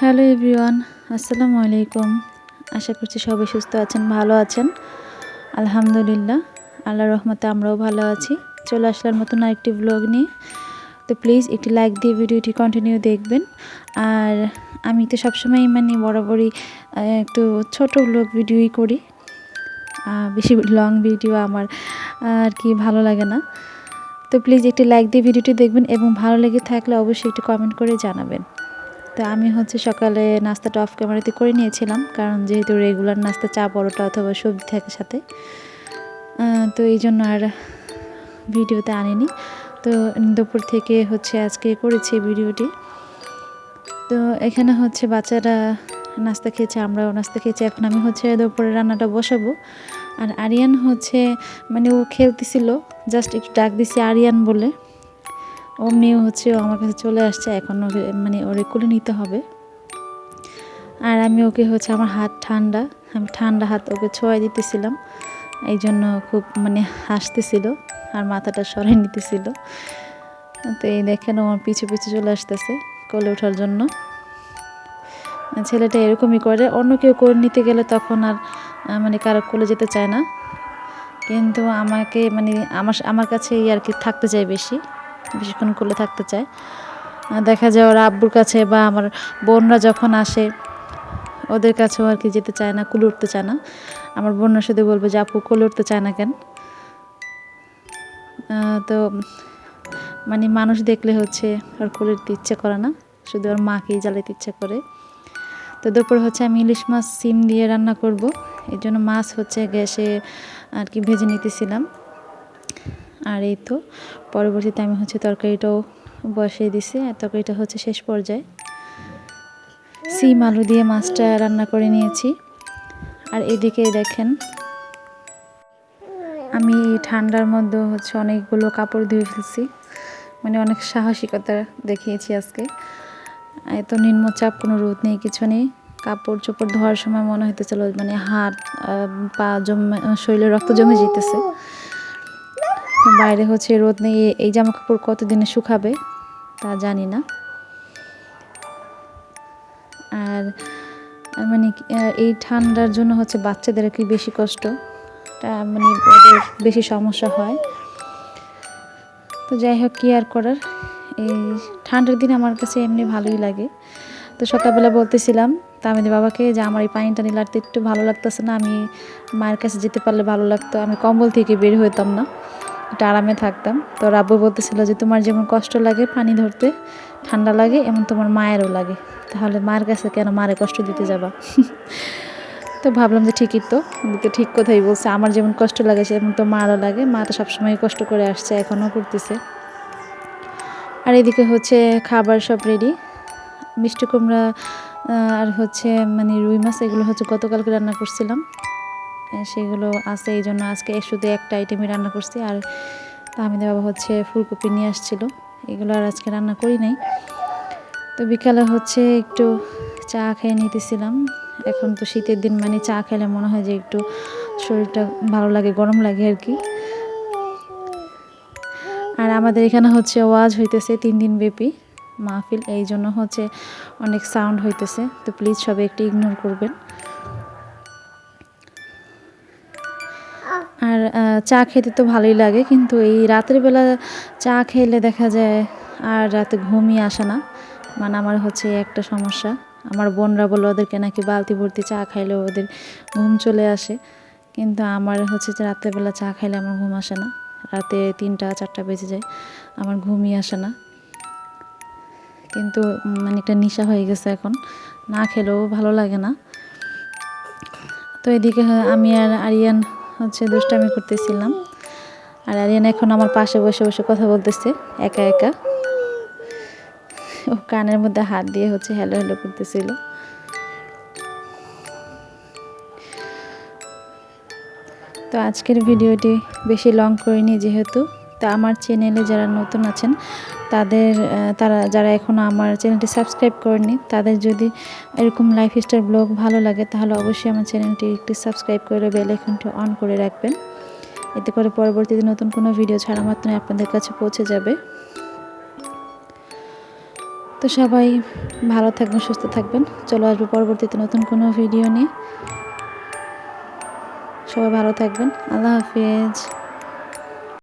Hello everyone, আসসালামু আলাইকুম। আশা করছি সবাই সুস্থ আছেন, ভালো আছেন। আলহামদুলিল্লাহ আল্লাহ রহমতে আমরাও ভালো আছি। চলে আসলার মতন আরেকটি ব্লগ নিয়ে। তো প্লিজ একটি লাইক দিয়ে ভিডিওটি কন্টিনিউ দেখবেন। আর আমি তো সবসময় মানে বরাবরই একটু ছোট ব্লগ ভিডিওই করি। বেশি লং ভিডিও আমার আর কি ভালো লাগে না। তো প্লিজ একটি লাইক দিয়ে ভিডিওটি দেখবেন এবং ভালো লেগে থাকলে অবশ্যই একটু কমেন্ট করে জানাবেন। তো আমি হচ্ছে সকালে নাস্তাটা অফ ক্যামেরাতে করে নিয়েছিলাম, কারণ যেহেতু রেগুলার নাস্তা, চা, পরোটা অথবা সবজি থাকে সাথে। তো এই জন্য আর ভিডিওতে আনিনি। তো দুপুর থেকে হচ্ছে আজকে করেছি ভিডিওটি। তো এখানে হচ্ছে বাচ্চারা নাস্তা খেয়েছে, আমরাও নাস্তা খেয়েছি। এখন আমি হচ্ছে দুপুরে রান্নাটা বসাবো। আর আরিয়ান হচ্ছে মানে ও খেলতেছিল জাস্ট একটু ডাক দিছি আরিয়ান বলে। অমনিও হচ্ছে, ও আমার কাছে চলে আসছে, এখন ওকে মানে ওরে কোলে নিতে হবে। আর আমি ওকে হচ্ছে আমার হাত ঠান্ডা, আমি ঠান্ডা হাত ওকে ছোঁয়াই দিতেছিলাম, এই জন্য খুব মানে হাসতেছিল আর মাথাটা সরাই নিতেছিল। তো এই দেখেন আমার পিছু পিছু চলে আসতেছে কোলে ওঠার জন্য। ছেলেটা এরকমই করে, অন্য কেউ করে নিতে গেলে তখন আর মানে কারও কোলে যেতে চায় না। কিন্তু আমাকে মানে আমার আমার কাছে আর কি থাকতে চায় বেশি। বেশিক্ষণ কোলে থাকতে চায়। দেখা যায় ওর আব্বুর কাছে বা আমার বোনরা যখন আসে, ওদের কাছেও আর কি যেতে চায় না, কুলে উঠতে চায় না। আমার বোনরা শুধু বলবে যে, আপু, কোলে উঠতে চায় না কেন? তো মানে মানুষ দেখলে হচ্ছে আর কোলে উঠতে ইচ্ছে করে না, শুধু ওর মাকেই জ্বালাতে ইচ্ছে করে। তো দুপুর হচ্ছে আমি ইলিশ মাছ, সিম দিয়ে রান্না করব। এই জন্য মাছ হচ্ছে গ্যাসে আর কি ভেজে নিতেছিলাম। আর এই তো, পরবর্তীতে আমি হচ্ছে তরকারিটাও বসিয়ে দিছি, আর তরকারিটা হচ্ছে শেষ পর্যায়ে। সিম আলু দিয়ে মাছটা রান্না করে নিয়েছি। আর এদিকে দেখেন, আমি ঠান্ডার মধ্যে হচ্ছে অনেকগুলো কাপড় ধুয়ে ফেলছি। মানে অনেক সাহসিকতা দেখিয়েছি আজকে। এত নিম্নচাপ, কোনো রোদ নেই, কিছু নেই। কাপড় চোপড় ধোয়ার সময় মনে হইতেছিল মানে হাত পা জমে, শরীরে রক্ত জমে যেতেছে বাইরে হচ্ছে রোদ নেই, এই জামা কাপড় কতদিনে শুকাবে তা জানি না। আর মানে এই ঠান্ডার জন্য হচ্ছে বাচ্চাদের কি বেশি কষ্ট মানে ওদের বেশি সমস্যা হয়। তো যাই হোক, কি আর করার, এই ঠান্ডার দিন আমার কাছে এমনি ভালোই লাগে। তো সকালবেলা বলতেছিলাম, তা তামিদের বাবাকে যে আমার এই পানিটা নিলে আর তো একটু ভালো লাগতেছে না, আমি মায়ের কাছে যেতে পারলে ভালো লাগতো, আমি কম্বল থেকে বের হইতাম না। একটু আরামে থাকতাম। তো রাব্বু বলতেছিল যে, তোমার যেমন কষ্ট লাগে পানি ধরতে, ঠান্ডা লাগে এমন তোমার মায়েরও লাগে। তাহলে মায়ের কাছে কেন মারে কষ্ট দিতে যাবা? তো ভাবলাম যে, ঠিকই তো। তো ঠিক কথাই বলছে, আমার যেমন কষ্ট লাগে সেমন তো মারও লাগে। মা তো সবসময় কষ্ট করে আসছে, এখনও করতেছে। আর এদিকে হচ্ছে খাবার সব রেডি মিষ্টি কুমড়া আর হচ্ছে মানে রুই মাছ, এগুলো হচ্ছে গতকালকে রান্না করছিলাম। সেগুলো আছে, এই জন্য আজকে শুধু একটা আইটেমই রান্না করছি। আর তাহমিদের বাবা হচ্ছে ফুলকপি নিয়ে আসছিল। এগুলো আর আজকে রান্না করি নাই। তো বিকালে হচ্ছে একটু চা খেয়ে নিতেছিলাম। এখন তো শীতের দিন মানে চা খেলে মনে হয় যে একটু শরীরটা ভালো লাগে, গরম লাগে আর কি। আর আমাদের এখানে হচ্ছে ওয়াজ হইতেছে তিন দিন ব্যাপী মাহফিল, এই জন্য হচ্ছে অনেক সাউন্ড হইতেছে। তো প্লিজ সবাই একটু ইগনোর করবেন। আর চা খেতে তো ভালোই লাগে, কিন্তু এই রাতের বেলা চা খেলে দেখা যায় আর রাতে ঘুমই আসে না। মানে আমার হচ্ছে একটা সমস্যা। আমার বোনরা বলে ওদেরকে নাকি বালতি ভর্তি চা খাইলে ওদের ঘুম চলে আসে। কিন্তু আমার হচ্ছে যে রাতের বেলা চা খাইলে আমার ঘুম আসে না। রাতে তিনটা, চারটা বেজে যায়, আমার ঘুমই আসে না। কিন্তু মানে একটা নেশা হয়ে গেছে এখন। না খেলেও ভালো লাগে না। তো এদিকে আমি আর আরিয়ান হচ্ছে দুষ্টামি করতেছিলাম। আর আরিয়ান এখন আমার পাশে বসে বসে কথা বলতেছে, একা একা। ও কানের মধ্যে হাত দিয়ে হচ্ছে হ্যালো হ্যালো করতেছিল। তো আজকের ভিডিওটি বেশি লং করিনি যেহেতু। তা আমার চ্যানেলে যারা নতুন আছেন, তাদের তারা, যারা এখনও আমার চ্যানেলটি সাবস্ক্রাইব করেনি তাদের যদি এরকম লাইফস্টাইল ব্লগ ভালো লাগে, তাহলে অবশ্যই আমার চ্যানেলটি একটি সাবস্ক্রাইব করে বেল আইকনটি অন করে রাখবেন। এতে করে পরবর্তীতে নতুন কোনো ভিডিও ছাড়া মাত্র আপনাদের কাছে পৌঁছে যাবে। তো তো সবাই ভালো থাকবেন, সুস্থ থাকবেন। চলো আসব পরবর্তীতে নতুন কোনো ভিডিও নিয়ে। সবাই ভালো থাকবেন। আল্লাহ হাফিজ।